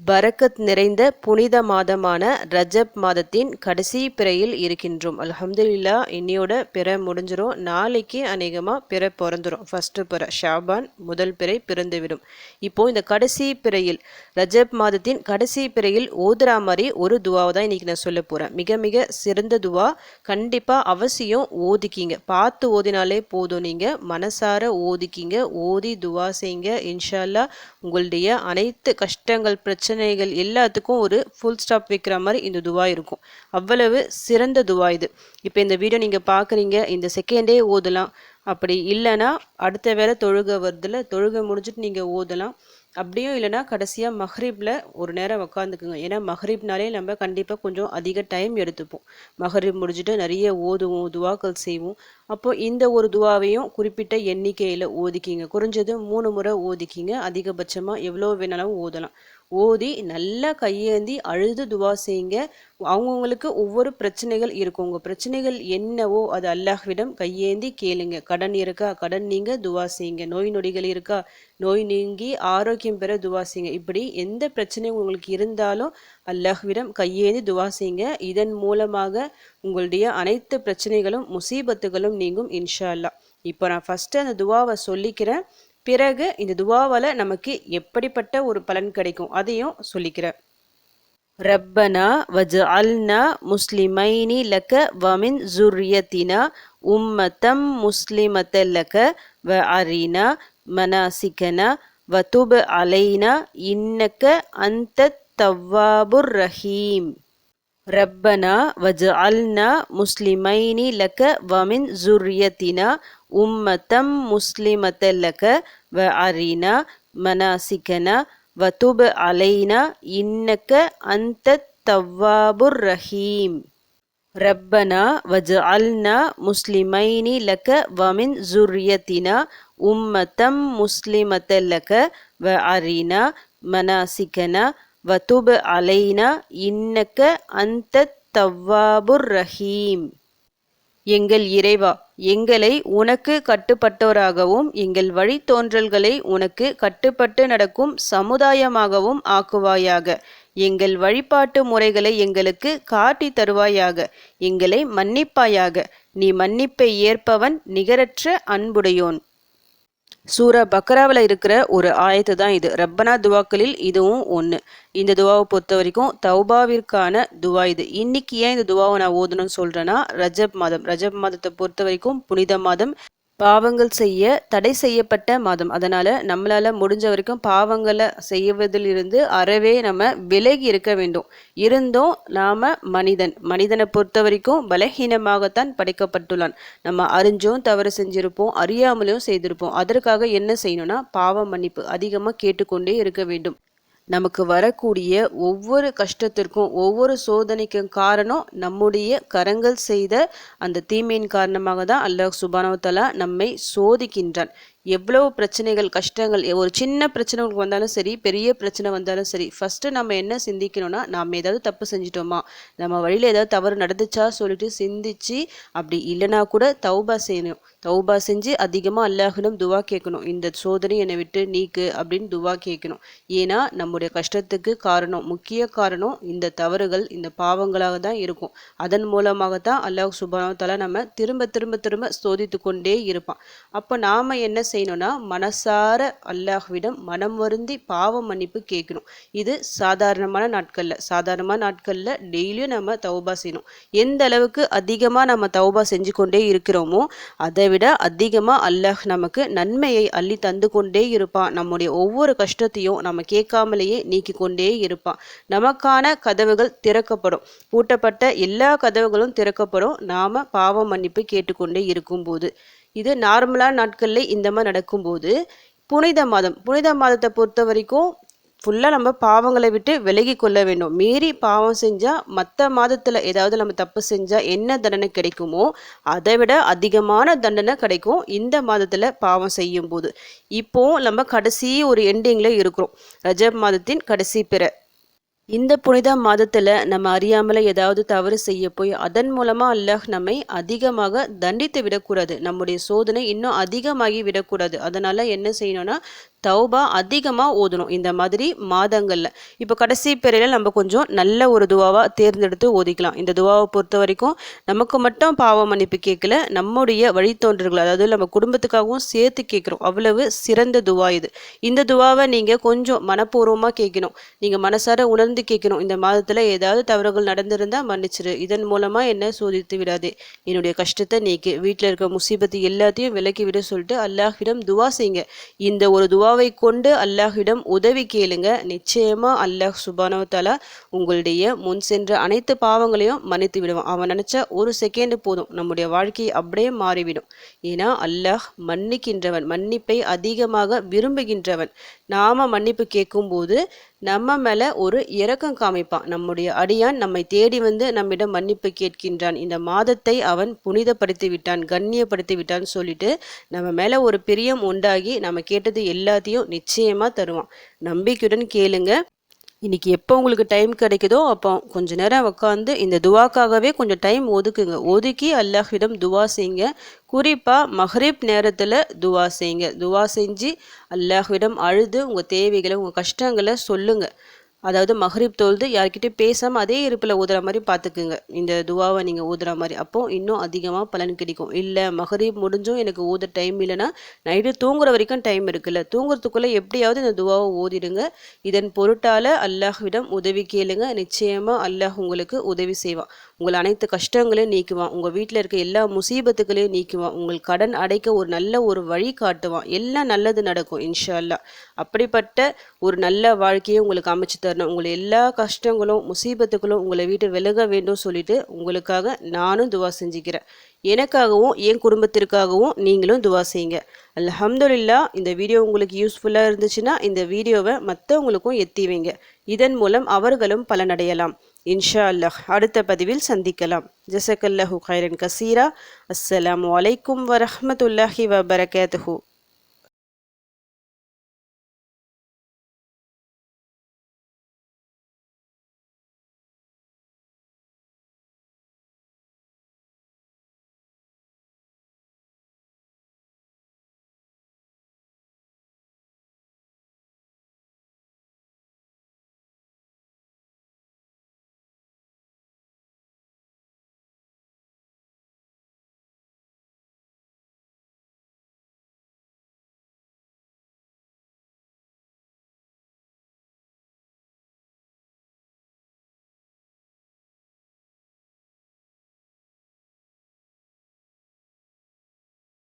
பரக்கத் நிறைந்த புனித மாதமான ரஜப் மாதத்தின் கடைசி பிறையில் இருக்கின்றோம். அலமதுல்லா இன்னையோட பிற முடிஞ்சிரும். நாளைக்கு அநேகமாக பிற பிறந்துரும். ஃபர்ஸ்ட் பிறை ஷாபான் முதல் பிறை பிறந்துவிடும். இப்போ இந்த கடைசி பிறையில் ரஜப் மாதத்தின் கடைசி பிறையில் ஓதுரா மாதிரி ஒரு துவாவை தான் இன்றைக்கி நான் சொல்ல போகிறேன் மிக மிக சிறந்த துவா. கண்டிப்பாக அவசியம் ஓதிக்கிங்க. பார்த்து ஓதினாலே போதும் நீங்கள் மனசார ஓதிக்கிங்க. ஓதி துவா செய்யுங்க. இன்ஷால்லா உங்களுடைய அனைத்து கஷ்டங்கள் பிரச்சனை பிரச்சனைகள் எல்லாத்துக்கும் ஒரு ஃபுல் ஸ்டாப் வைக்கிற மாதிரி இந்த துவா இருக்கும். அவ்வளவு சிறந்த துவா இது. இப்போ இந்த வீடியோ நீங்கள் பார்க்குறீங்க இந்த செகண்டே ஓதலாம். அப்படி இல்லைன்னா அடுத்த வேலை தொழுக வருதுல தொழுக முடிஞ்சிட்டு நீங்கள் ஓதலாம். அப்படியும் இல்லைன்னா கடைசியாக மஹ்ரிப்பில் ஒரு நேரம் உக்காந்துக்குங்க. ஏன்னா மஹரீப்னாலே நம்ம கண்டிப்பாக கொஞ்சம் அதிக டைம் எடுத்துப்போம். மஹரீப் முடிஞ்சுட்டு நிறைய ஓதுவோம் துவாக்கள் செய்வோம். அப்போ இந்த ஒரு துவாவையும் குறிப்பிட்ட எண்ணிக்கையில் ஓதிக்கிங்க. குறைஞ்சது மூணு முறை ஓதிக்கிங்க. அதிகபட்சமாக எவ்வளோ வேணாலும் ஓதலாம். ஓதி நல்லா கையேந்தி அழுது துவா செய்யுங்க அவங்கவுங்களுக்கு ஒவ்வொரு பிரச்சனைகள் இருக்கும். உங்கள் பிரச்சனைகள் என்னவோ அது அல்லாஹ்விடம் கையேந்தி கேளுங்க. கடன் இருக்கா? கடன் நீங்க துவா செய்யுங்க நோய் நொடிகள் இருக்கா? நோய் நீங்கி ஆரோக்கியம் பெற துவா செய்யுங்க இப்படி எந்த பிரச்சனை உங்களுக்கு இருந்தாலும் அல்லாஹ்விடம் கையேந்தி துவா செய்யுங்க இதன் மூலமாக உங்களுடைய அனைத்து பிரச்சனைகளும் முசீபத்துகளும் நீங்கும் இன்ஷா அல்லா இப்போ நான் ஃபஸ்ட்டு அந்த துவாவை சொல்லிக்கிறேன். பிறகு இந்த துவாவால் நமக்கு எப்படிப்பட்ட ஒரு பலன் கிடைக்கும்? அதையும் சொல்லிக்கிறேன். ரப்பனா வஜ்அல்னா முஸ்லிமைனி லக்க வமின் ஜுர்ரியத்தினா உம்மத்தம் முஸ்லிமத்த லக்க வ அரினா மனாசிக்கனா வதுப அலைனா இன்னக்க அந்த தவ்வாபுர் ரஹீம். ரப்பனா வஜ்அல்னா முஸ்லிமைனி லக்க வமின் ஜுர்ரியத்தினா உம்மத்தம் முஸ்லிமத்த வ அரினா மனாசிகனா வதுப் அலைனா இன்னக்க அந்த தவ்வாபுர் ரஹீம். ரப்பனா வஜ்அல்னா முஸ்லிமைனி லக வமின் ஜுர்யத்தினா உம்மத்தம் முஸ்லிமத்த வ அரினா மனாசிகனா வதுப் அலைனா இன்னக்க அந்த தவ்வாபுர் ரஹீம். எங்கள் இறைவா எங்களை உனக்கு கட்டுப்பட்டோராகவும் எங்கள் வழித்தோன்றல்களை உனக்கு கட்டுப்பட்டு நடக்கும் சமுதாயமாகவும் ஆக்குவாயாக. எங்கள் வழிபாட்டு முறைகளை எங்களுக்கு காட்டி தருவாயாக. எங்களை மன்னிப்பாயாக. நீ மன்னிப்பை ஏற்பவன் நிகரற்ற அன்புடையோன். சூரா பக்ராவில் இருக்கிற ஒரு ஆயத்து தான் இது. ரப்பனா துவாக்களில் இதுவும் ஒன்று இந்த துவாவை பொறுத்த வரைக்கும் தௌபாவிற்கான துவா இது. இன்னைக்கு ஏன் இந்த துவாவை நான் ஓதணும்னு சொல்கிறேன்னா ரஜப் மாதம். ரஜப் மாதத்தை பொறுத்த வரைக்கும் புனித மாதம். பாவங்கள் செய்ய தடை செய்யப்பட்ட மாதம். அதனால் நம்மளால் முடிஞ்ச வரைக்கும் பாவங்களை செய்வதிலிருந்து அறவே நம்ம விலகி இருக்க வேண்டும். இருந்தும் நாம் மனிதன். மனிதனை பொறுத்த வரைக்கும் பலகீனமாகத்தான் படைக்கப்பட்டுள்ளான். நம்ம அறிஞ்சும் தவறு செஞ்சிருப்போம் அறியாமலும் செய்திருப்போம். அதற்காக என்ன செய்யணும்னா பாவ மன்னிப்பு அதிகமாக கேட்டுக்கொண்டே இருக்க வேண்டும். நமக்கு வரக்கூடிய ஒவ்வொரு கஷ்டத்திற்கும் ஒவ்வொரு சோதனைக்கும் காரணம் நம்முடைய கரங்கள் செய்த அந்த தீமையின் காரணமாக தான் அல்லாஹ் சுபானவத்தலா நம்மை சோதிக்கின்றான். எவ்வளவு பிரச்சனைகள் கஷ்டங்கள் ஒரு சின்ன பிரச்சனை உங்களுக்கு வந்தாலும் சரி பெரிய பிரச்சனை வந்தாலும் சரி ஃபஸ்ட்டு நம்ம என்ன சிந்திக்கணும்னா நாம் ஏதாவது தப்பு செஞ்சிட்டோமா? நம்ம வழியில் ஏதாவது தவறு நடந்துச்சா சொல்லிட்டு சிந்திச்சு அப்படி இல்லைனா கூட தௌபா செய்யணும். தௌபா செஞ்சு அதிகமாக அல்லாஹிடம் துவா கேட்கணும். இந்த சோதனை என்னை விட்டு நீக்கு அப்படின்னு துவா கேட்கணும். ஏன்னா நம்முடைய கஷ்டத்துக்கு காரணம் முக்கிய காரணம் இந்த தவறுகள் இந்த பாவங்களாக தான் இருக்கும். அதன் மூலமாக தான் அல்லாஹ் சுபானத்தால நம்ம திரும்ப திரும்ப திரும்ப சோதித்து கொண்டே இருப்பான். அப்போ நாம் என்ன செய்யணும்னா மனசார அல்லாஹ்விடம் மனம் வருந்தி பாவ மன்னிப்பு கேட்கணும். இது சாதாரணமான நாட்களில். சாதாரணமான நாட்களில் டெய்லியும் நம்ம தௌபா செய்யணும். எந்த அளவுக்கு அதிகமாக நம்ம தௌபா செஞ்சு கொண்டே இருக்கிறோமோ அதை விட அதிகமாக அல்லாஹ் நமக்கு நன்மையை அள்ளி தந்து கொண்டே இருப்பான். நம்முடைய ஒவ்வொரு கஷ்டத்தையும் நம்ம கேட்காமலேயே நீக்கி கொண்டே இருப்பான். நமக்கான கதவுகள் திறக்கப்படும். பூட்டப்பட்ட எல்லா கதவுகளும் திறக்கப்படும். நாம் பாவ மன்னிப்பு கேட்டுக்கொண்டே இருக்கும்போது. இது நார்மலான நாட்களில் இந்த மாதிரி நடக்கும்போது புனித மாதம் புனித மாதத்தை பொறுத்த வரைக்கும் ஃபுல்லாக நம்ம பாவங்களை விட்டு விலகி கொள்ள வேண்டும். மீறி பாவம் செஞ்சால் மற்ற மாதத்தில் ஏதாவது நம்ம தப்பு செஞ்சால் என்ன தண்டனை கிடைக்குமோ அதை விட அதிகமான தண்டனை கிடைக்கும் இந்த மாதத்தில் பாவம் செய்யும் போது இப்போ நம்ம கடைசி ஒரு எண்டிங்கில் இருக்கிறோம். ரஜப் மாதத்தின் கடைசி பிற இந்த புனித மாதத்தில் நம்ம அறியாமல ஏதாவது தவறு செய்ய போய் அதன் மூலமாக அல்லாஹ் நம்மை அதிகமாக தண்டித்து விடக்கூடாது. நம்முடைய சோதனை இன்னும் அதிகமாகி விடக்கூடாது. அதனால் என்ன செய்யணும்னா தௌபா அதிகமாக ஓதணும். இந்த மாதிரி மாதங்களில். இப்போ கடைசி பிறையில் நம்ம கொஞ்சம் நல்ல ஒரு துவாவாக தேர்ந்தெடுத்து ஓதிக்கலாம். இந்த துவாவை பொறுத்த வரைக்கும் நமக்கு மட்டும் பாவ மன்னிப்பு கேட்கல நம்முடைய வழித்தோன்றர்கள் அதாவது நம்ம குடும்பத்துக்காகவும் சேர்த்து கேட்குறோம். அவ்வளவு சிறந்த துவா இது. இந்த துவாவை நீங்கள் கொஞ்சம் மனப்பூர்வமாக கேட்கணும். நீங்கள் மனசார உணர்ந்து கேட்கணும். இந்த மாதத்தில் ஏதாவது தவறுகள் நடந்திருந்தால் மன்னிச்சிரு. இதன் மூலமாக என்ன சோதித்து விடாதே. என்னுடைய கஷ்டத்தை நீக்கு. வீட்டில் இருக்க முசீபத்து எல்லாத்தையும் விலக்கி விட சொல்லிட்டு அல்லாஹிடம் துவா செய்யுங்க. இந்த ஒரு துவா துவாவை கொண்டு அல்லாஹிடம் உதவி கேளுங்க. நிச்சயமா அல்லாஹ் சுபானவத்தாலா உங்களுடைய முன் சென்ற அனைத்து பாவங்களையும் மன்னித்து விடுவான். அவன் நினைச்சா ஒரு செகண்ட் போதும். நம்முடைய வாழ்க்கை அப்படியே மாறிவிடும். ஏன்னா அல்லாஹ் மன்னிக்கின்றவன் மன்னிப்பை அதிகமாக விரும்புகின்றவன். நாம மன்னிப்பு கேட்கும்போது நம்ம மேல ஒரு இரக்கம் காமிப்பான். நம்முடைய அடியான் நம்மை தேடி வந்து நம்மிடம் மன்னிப்பு கேட்கின்றான். இந்த மாதத்தை அவன் புனிதப்படுத்தி விட்டான் கண்ணியப்படுத்தி விட்டான்னு சொல்லிட்டு நம்ம மேல ஒரு பிரியம் உண்டாகி நம்ம கேட்டது எல்லாத்தையும் நிச்சயமா தருவான். நம்பிக்கையுடன் கேளுங்க. இன்றைக்கி எப்போ உங்களுக்கு டைம் கிடைக்குதோ அப்போ கொஞ்ச நேரம் உட்காந்து இந்த துவாக்காகவே கொஞ்சம் டைம் ஒதுக்குங்க. ஒதுக்கி அல்லாஹ்விடம் துவா செய்யுங்க. குறிப்பாக மஹ்ரீப் நேரத்தில் துவா செய்யுங்க. துவா செஞ்சு அல்லாஹ்விடம் அழுது உங்கள் தேவைகளை உங்கள் கஷ்டங்களை சொல்லுங்கள் அதாவது மஹ்ரிப் தொழுது யார்கிட்டயும் பேசாமல் அதே இருப்பில் ஊதுற மாதிரி பார்த்துக்குங்க இந்த துவாவை நீங்கள் ஊதுற மாதிரி. அப்போ இன்னும் அதிகமாக பலன் கிடைக்கும். இல்லை மஹ்ரிப் முடிஞ்சும் எனக்கு ஊத டைம் இல்லைன்னா நைட்டு தூங்குற வரைக்கும் டைம் இருக்குல்ல. தூங்குறதுக்குள்ளே எப்படியாவது இந்த துவாவை ஊதிடுங்க. இதன் பொருட்டால் அல்லாஹ்விடம் உதவி கேளுங்க. நிச்சயமாக அல்லாஹ் உங்களுக்கு உதவி செய்வான். உங்கள் அனைத்து கஷ்டங்களையும் நீக்குவான். உங்கள் வீட்டில் இருக்க எல்லா முசீபத்துகளையும் நீக்குவான். உங்கள் கடன் அடைக்க ஒரு நல்ல ஒரு வழி காட்டுவான். எல்லாம் நல்லது நடக்கும் இன்ஷா அல்லா அப்படிப்பட்ட ஒரு நல்ல வாழ்க்கையை உங்களுக்கு அமைச்சு தரணும் உங்களை எல்லா கஷ்டங்களும் முசீபத்துகளும் உங்களை வீட்டு விலக வேண்டும் சொல்லிட்டு உங்களுக்காக நானும் துவா செஞ்சுக்கிறேன். எனக்காகவும் என் குடும்பத்திற்காகவும் நீங்களும் துவா செய்யுங்க. அல்ஹம்துலில்லா இந்த வீடியோ உங்களுக்கு யூஸ்ஃபுல்லாக இருந்துச்சுன்னா இந்த வீடியோவை மற்றவங்களுக்கும் எத்தி வைங்க. இதன் மூலம் அவர்களும் பலனடையலாம். இன்ஷா அல்லாஹ் அடுத்த பதிவில் சந்திக்கலாம். ஜசக்கல்லஹு ஹைரன் கசீரா. அஸ்ஸலாம் அலைக்கும் வரஹமத்துல்லாஹி வபரகாத்துஹூ.